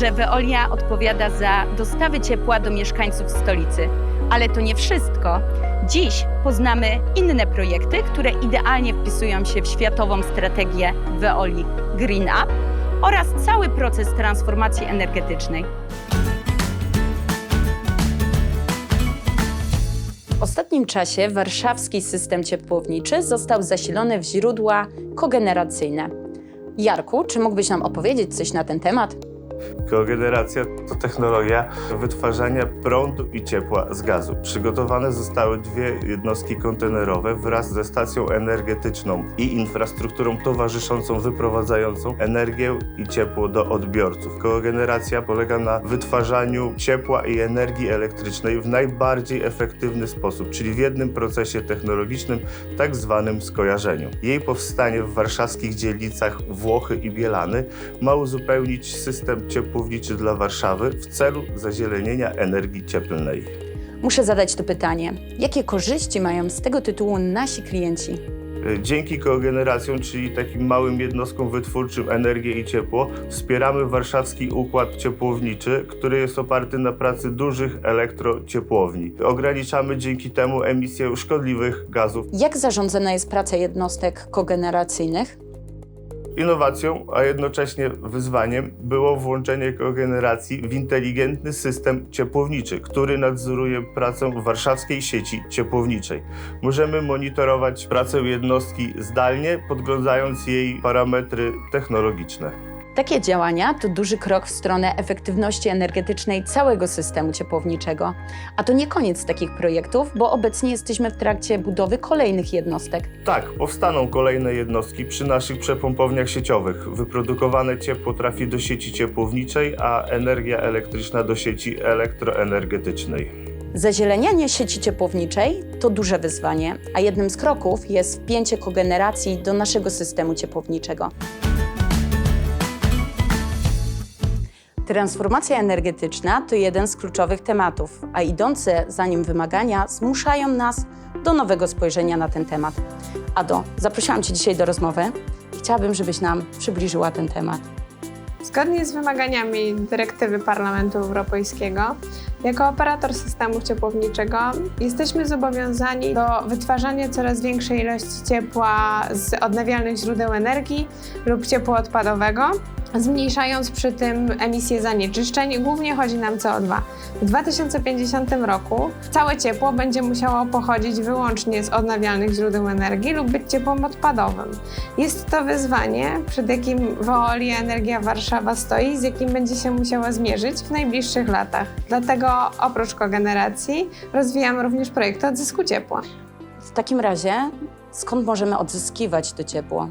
Że Veolia odpowiada za dostawy ciepła do mieszkańców stolicy, ale to nie wszystko. Dziś poznamy inne projekty, które idealnie wpisują się w światową strategię Veoli Green Up oraz cały proces transformacji energetycznej. W ostatnim czasie warszawski system ciepłowniczy został zasilony w źródła kogeneracyjne. Jarku, czy mógłbyś nam opowiedzieć coś na ten temat? Kogeneracja to technologia wytwarzania prądu i ciepła z gazu. Przygotowane zostały dwie jednostki kontenerowe wraz ze stacją energetyczną i infrastrukturą towarzyszącą wyprowadzającą energię i ciepło do odbiorców. Kogeneracja polega na wytwarzaniu ciepła i energii elektrycznej w najbardziej efektywny sposób, czyli w jednym procesie technologicznym, tak zwanym skojarzeniu. Jej powstanie w warszawskich dzielnicach Włochy i Bielany ma uzupełnić system ciepłowniczy dla Warszawy w celu zazielenienia energii cieplnej. Muszę zadać to pytanie. Jakie korzyści mają z tego tytułu nasi klienci? Dzięki kogeneracjom, czyli takim małym jednostkom wytwórczym energię i ciepło, wspieramy warszawski układ ciepłowniczy, który jest oparty na pracy dużych elektrociepłowni. Ograniczamy dzięki temu emisję szkodliwych gazów. Jak zarządzana jest praca jednostek kogeneracyjnych? Innowacją, a jednocześnie wyzwaniem było włączenie kogeneracji w inteligentny system ciepłowniczy, który nadzoruje pracę warszawskiej sieci ciepłowniczej. Możemy monitorować pracę jednostki zdalnie, podglądając jej parametry technologiczne. Takie działania to duży krok w stronę efektywności energetycznej całego systemu ciepłowniczego. A to nie koniec takich projektów, bo obecnie jesteśmy w trakcie budowy kolejnych jednostek. Tak, powstaną kolejne jednostki przy naszych przepompowniach sieciowych. Wyprodukowane ciepło trafi do sieci ciepłowniczej, a energia elektryczna do sieci elektroenergetycznej. Zazielenianie sieci ciepłowniczej to duże wyzwanie, a jednym z kroków jest wpięcie kogeneracji do naszego systemu ciepłowniczego. Transformacja energetyczna to jeden z kluczowych tematów, a idące za nim wymagania zmuszają nas do nowego spojrzenia na ten temat. Ado, zaprosiłam Cię dzisiaj do rozmowy i chciałabym, żebyś nam przybliżyła ten temat. Zgodnie z wymaganiami dyrektywy Parlamentu Europejskiego, jako operator systemu ciepłowniczego jesteśmy zobowiązani do wytwarzania coraz większej ilości ciepła z odnawialnych źródeł energii lub ciepła odpadowego, zmniejszając przy tym emisję zanieczyszczeń. Głównie chodzi nam CO2. W 2050 roku całe ciepło będzie musiało pochodzić wyłącznie z odnawialnych źródeł energii lub być ciepłem odpadowym. Jest to wyzwanie, przed jakim Veolia Energia Warszawa stoi, z jakim będzie się musiała zmierzyć w najbliższych latach. Dlatego oprócz kogeneracji rozwijamy również projekty odzysku ciepła. W takim razie, skąd możemy odzyskiwać to ciepło?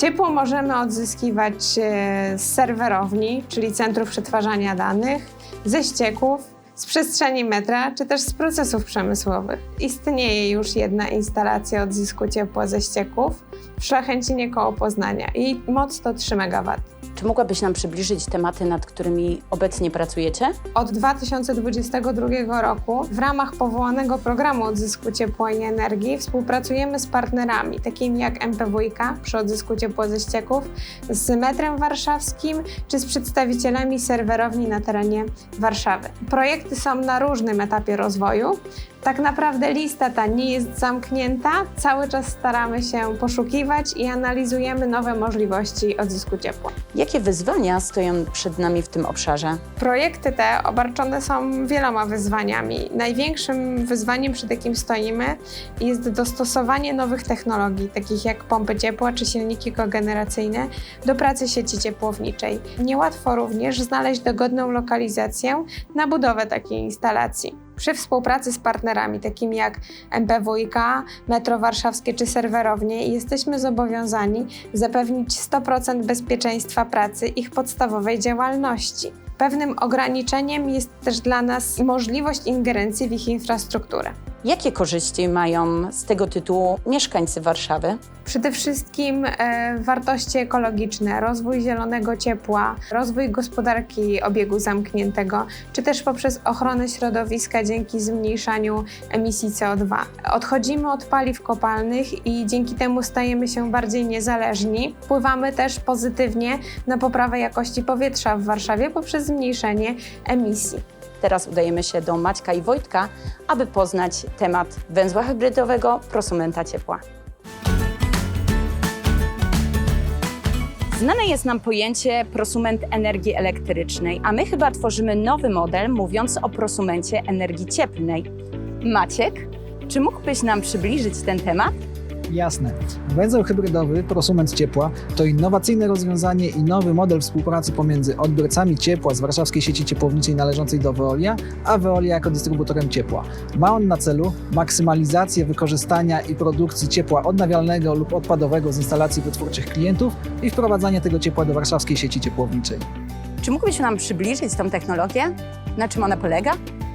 Ciepło możemy odzyskiwać e, z serwerowni, czyli centrów przetwarzania danych, ze ścieków, z przestrzeni metra, czy też z procesów przemysłowych. Istnieje już jedna instalacja odzysku ciepła ze ścieków w Szlachęcinie koło Poznania. Jej moc to 3 MW. Czy mogłabyś nam przybliżyć tematy, nad którymi obecnie pracujecie? Od 2022 roku w ramach powołanego programu odzysku ciepła i energii współpracujemy z partnerami, takimi jak MPWiK przy odzysku ciepła ze ścieków, z metrem warszawskim czy z przedstawicielami serwerowni na terenie Warszawy. Projekty są na różnym etapie rozwoju. Tak naprawdę lista ta nie jest zamknięta. Cały czas staramy się poszukiwać i analizujemy nowe możliwości odzysku ciepła. Jakie wyzwania stoją przed nami w tym obszarze? Projekty te obarczone są wieloma wyzwaniami. Największym wyzwaniem, przed jakim stoimy, jest dostosowanie nowych technologii, takich jak pompy ciepła czy silniki kogeneracyjne, do pracy sieci ciepłowniczej. Niełatwo również znaleźć dogodną lokalizację na budowę takiej instalacji. Przy współpracy z partnerami takimi jak MPWiK, Metro Warszawskie czy serwerownie jesteśmy zobowiązani zapewnić 100% bezpieczeństwa pracy ich podstawowej działalności. Pewnym ograniczeniem jest też dla nas możliwość ingerencji w ich infrastrukturę. Jakie korzyści mają z tego tytułu mieszkańcy Warszawy? Przede wszystkim e, wartości ekologiczne, rozwój zielonego ciepła, rozwój gospodarki obiegu zamkniętego, czy też poprzez ochronę środowiska dzięki zmniejszaniu emisji CO2. Odchodzimy od paliw kopalnych i dzięki temu stajemy się bardziej niezależni. Wpływamy też pozytywnie na poprawę jakości powietrza w Warszawie poprzez zmniejszenie emisji. Teraz udajemy się do Maćka i Wojtka, aby poznać temat węzła hybrydowego prosumenta ciepła. Znane jest nam pojęcie prosument energii elektrycznej, a my chyba tworzymy nowy model mówiąc o prosumencie energii cieplnej. Maciek, czy mógłbyś nam przybliżyć ten temat? Jasne. Węzeł hybrydowy, prosument ciepła, to innowacyjne rozwiązanie i nowy model współpracy pomiędzy odbiorcami ciepła z warszawskiej sieci ciepłowniczej należącej do Veolia, a Veolia jako dystrybutorem ciepła. Ma on na celu maksymalizację wykorzystania i produkcji ciepła odnawialnego lub odpadowego z instalacji wytwórczych klientów i wprowadzanie tego ciepła do warszawskiej sieci ciepłowniczej. Czy mógłbyś nam przybliżyć tą technologię? Na czym ona polega?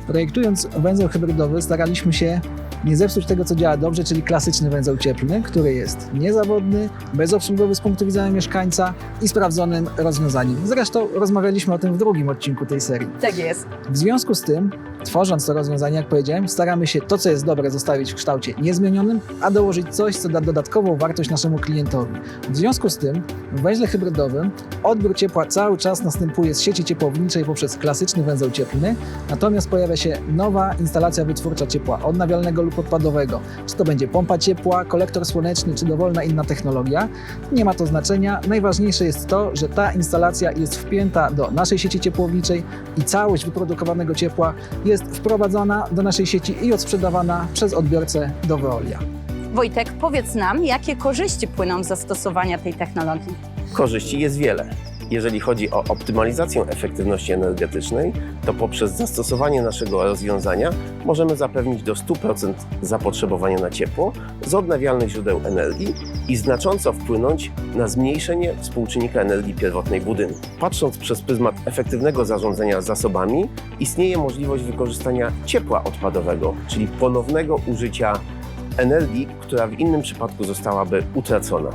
Projektując węzeł hybrydowy staraliśmy się nie zepsuć tego, co działa dobrze, czyli klasyczny węzeł cieplny, który jest niezawodny, bezobsługowy z punktu widzenia mieszkańca i sprawdzonym rozwiązaniem. Zresztą rozmawialiśmy o tym w drugim odcinku tej serii. Tak jest. W związku z tym, tworząc to rozwiązanie, jak powiedziałem, staramy się to, co jest dobre, zostawić w kształcie niezmienionym, a dołożyć coś, co da dodatkową wartość naszemu klientowi. W związku z tym, w węźle hybrydowym odbiór ciepła cały czas następuje z sieci ciepłowniczej poprzez klasyczny węzeł cieplny, natomiast pojawia się nowa instalacja wytwórcza ciepła odnawialnego lub odpadowego. Czy to będzie pompa ciepła, kolektor słoneczny, czy dowolna inna technologia, nie ma to znaczenia. Najważniejsze jest to, że ta instalacja jest wpięta do naszej sieci ciepłowniczej i całość wyprodukowanego ciepła jest wprowadzana do naszej sieci i odsprzedawana przez odbiorcę do Veolia. Wojtek, powiedz nam, jakie korzyści płyną z zastosowania tej technologii? Korzyści jest wiele. Jeżeli chodzi o optymalizację efektywności energetycznej, to poprzez zastosowanie naszego rozwiązania możemy zapewnić do 100% zapotrzebowania na ciepło z odnawialnych źródeł energii i znacząco wpłynąć na zmniejszenie współczynnika energii pierwotnej budynku. Patrząc przez pryzmat efektywnego zarządzania zasobami, istnieje możliwość wykorzystania ciepła odpadowego, czyli ponownego użycia energii, która w innym przypadku zostałaby utracona.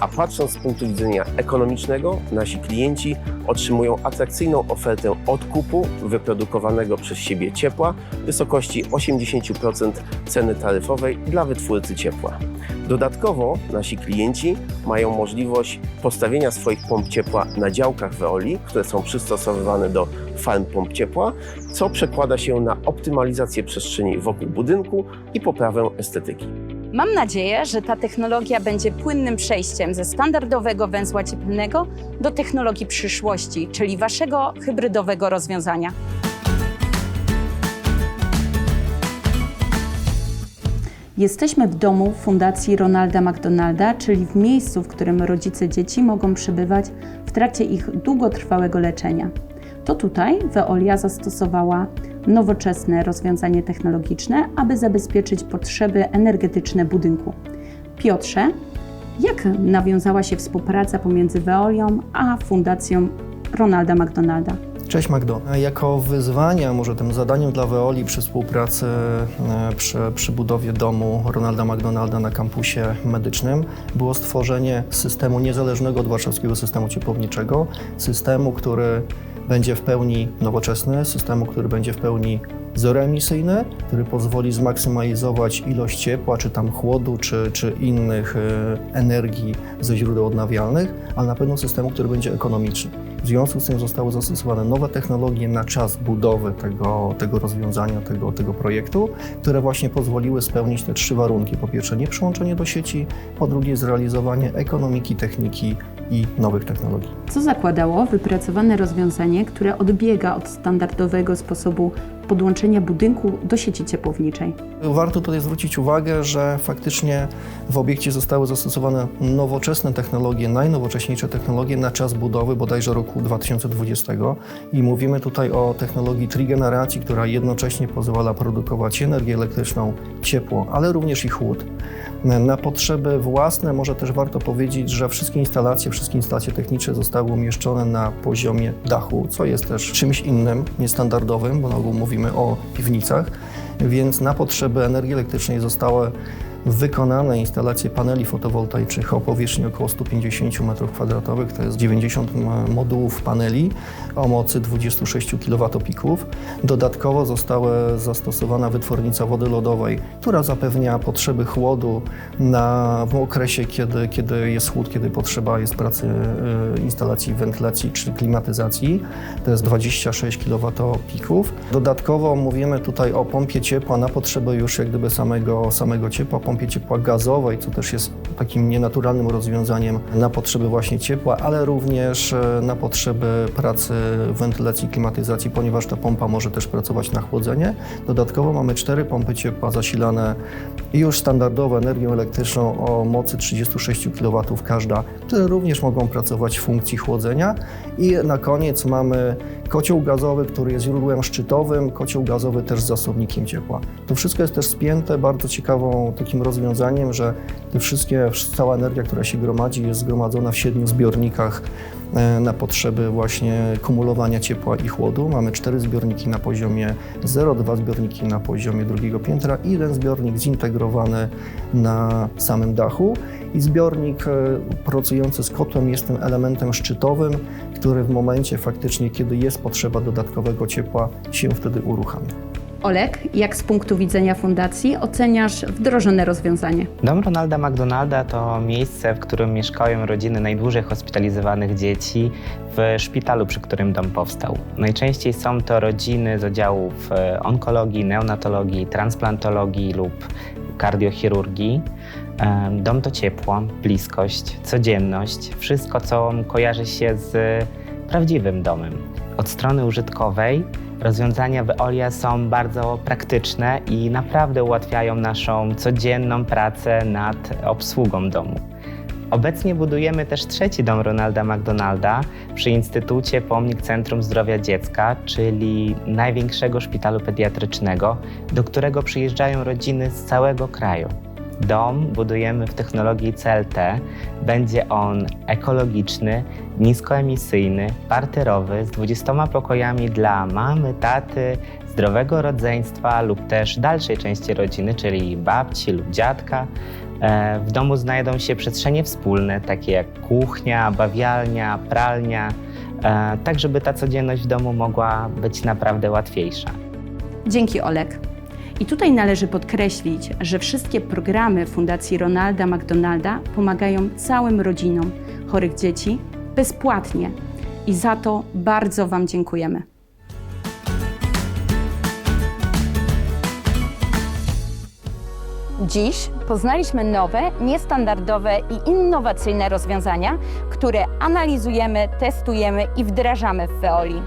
A patrząc z punktu widzenia ekonomicznego, nasi klienci otrzymują atrakcyjną ofertę odkupu wyprodukowanego przez siebie ciepła w wysokości 80% ceny taryfowej dla wytwórcy ciepła. Dodatkowo nasi klienci mają możliwość postawienia swoich pomp ciepła na działkach Veoli, które są przystosowywane do farm pomp ciepła, co przekłada się na optymalizację przestrzeni wokół budynku i poprawę estetyki. Mam nadzieję, że ta technologia będzie płynnym przejściem ze standardowego węzła cieplnego do technologii przyszłości, czyli waszego hybrydowego rozwiązania. Jesteśmy w domu Fundacji Ronalda McDonalda, czyli w miejscu, w którym rodzice dzieci mogą przebywać w trakcie ich długotrwałego leczenia. To tutaj Veolia zastosowała nowoczesne rozwiązanie technologiczne, aby zabezpieczyć potrzeby energetyczne budynku. Piotrze, jak nawiązała się współpraca pomiędzy Veolią a Fundacją Ronalda McDonalda? Cześć Magdo. Jako wyzwanie, może tym zadaniem dla Veoli przy współpracy e, przy, przy budowie domu Ronalda McDonalda na kampusie medycznym było stworzenie systemu niezależnego od warszawskiego systemu ciepłowniczego, systemu, który będzie w pełni nowoczesny, systemu, który będzie w pełni zeroemisyjny, który pozwoli zmaksymalizować ilość ciepła, czy tam chłodu, czy, czy innych e, energii ze źródeł odnawialnych, ale na pewno systemu, który będzie ekonomiczny. W związku z tym zostały zastosowane nowe technologie na czas budowy tego, tego rozwiązania, tego, tego projektu, które właśnie pozwoliły spełnić te trzy warunki. Po pierwsze, nie przyłączenie do sieci, po drugie, zrealizowanie ekonomiki, techniki i nowych technologii. Co zakładało wypracowane rozwiązanie, które odbiega od standardowego sposobu podłączenia budynku do sieci ciepłowniczej? Warto tutaj zwrócić uwagę, że faktycznie w obiekcie zostały zastosowane nowoczesne technologie, najnowocześniejsze technologie na czas budowy bodajże roku 2020 i mówimy tutaj o technologii trigeneracji, która jednocześnie pozwala produkować energię elektryczną, ciepło, ale również i chłód. Na potrzeby własne może też warto powiedzieć, że wszystkie instalacje, wszystkie instalacje techniczne zostały umieszczone na poziomie dachu, co jest też czymś innym, niestandardowym, bo na ogół mówimy o piwnicach. więc na potrzeby energii elektrycznej zostały wykonane instalacje paneli fotowoltaicznych o powierzchni około 150 m2, to jest 90 m- modułów paneli o mocy 26 kWp. Dodatkowo została zastosowana wytwornica wody lodowej, która zapewnia potrzeby chłodu na, w okresie, kiedy, kiedy jest chłód, kiedy potrzeba jest pracy y, instalacji wentylacji czy klimatyzacji. To jest 26 kWp. Dodatkowo mówimy tutaj o pompie ciepła na potrzeby już jak gdyby samego, samego ciepła, pompie ciepła gazowej, co też jest takim nienaturalnym rozwiązaniem na potrzeby właśnie ciepła, ale również e, na potrzeby pracy wentylacji klimatyzacji, ponieważ ta pompa może też pracować na chłodzenie. Dodatkowo mamy cztery pompy ciepła zasilane już standardowo energią elektryczną o mocy 36 kW każda, które również mogą pracować w funkcji chłodzenia. I na koniec mamy kocioł gazowy, który jest źródłem szczytowym, kocioł gazowy też z zasobnikiem ciepła. To wszystko jest też spięte bardzo ciekawą takim rozwiązaniem, że te wszystkie, cała energia, która się gromadzi, jest zgromadzona w siedmiu zbiornikach e, na potrzeby właśnie kumulowania ciepła i chłodu. Mamy cztery zbiorniki na poziomie 0, dwa zbiorniki na poziomie drugiego piętra i jeden zbiornik zintegrowany na samym dachu. I zbiornik e, pracujący z kotłem jest tym elementem szczytowym, który w momencie faktycznie, kiedy jest potrzeba dodatkowego ciepła, się wtedy uruchamia. Olek, jak z punktu widzenia fundacji oceniasz wdrożone rozwiązanie? Dom Ronalda McDonalda to miejsce, w którym mieszkają rodziny najdłużej hospitalizowanych dzieci w szpitalu, przy którym dom powstał. Najczęściej są to rodziny z oddziałów e, onkologii, neonatologii, transplantologii lub kardiochirurgii. E, Dom to ciepło, bliskość, codzienność, wszystko, co kojarzy się z prawdziwym domem. Od strony użytkowej Rozwiązania Veolia są bardzo praktyczne i naprawdę ułatwiają naszą codzienną pracę nad obsługą domu. Obecnie budujemy też trzeci dom Ronalda McDonalda przy Instytucie Pomnik Centrum Zdrowia Dziecka, czyli największego szpitalu pediatrycznego, do którego przyjeżdżają rodziny z całego kraju. Dom budujemy w technologii CLT. Będzie on ekologiczny, niskoemisyjny, parterowy, z 20 pokojami dla mamy, taty, zdrowego rodzeństwa lub też dalszej części rodziny, czyli babci lub dziadka. E, W domu znajdą się przestrzenie wspólne, takie jak kuchnia, bawialnia, pralnia, e, tak żeby ta codzienność w domu mogła być naprawdę łatwiejsza. Dzięki Olek. I tutaj należy podkreślić, że wszystkie programy Fundacji Ronalda McDonalda pomagają całym rodzinom chorych dzieci bezpłatnie. I za to bardzo Wam dziękujemy. Dziś poznaliśmy nowe, niestandardowe i innowacyjne rozwiązania, które analizujemy, testujemy i wdrażamy w Veoli.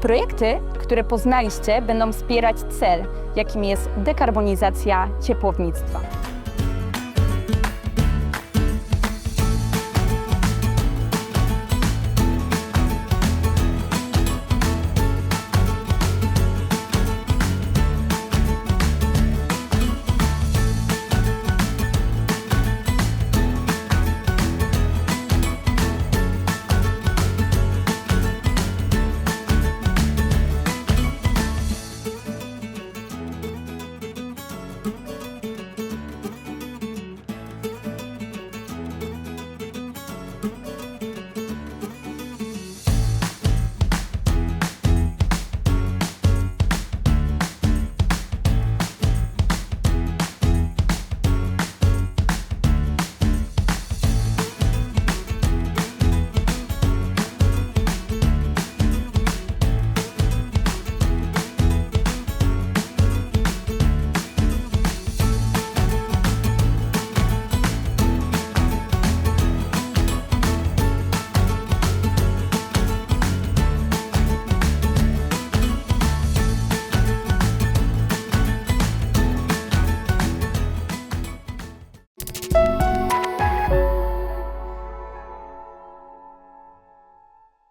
Projekty, które poznaliście, będą wspierać cel, jakim jest dekarbonizacja ciepłownictwa.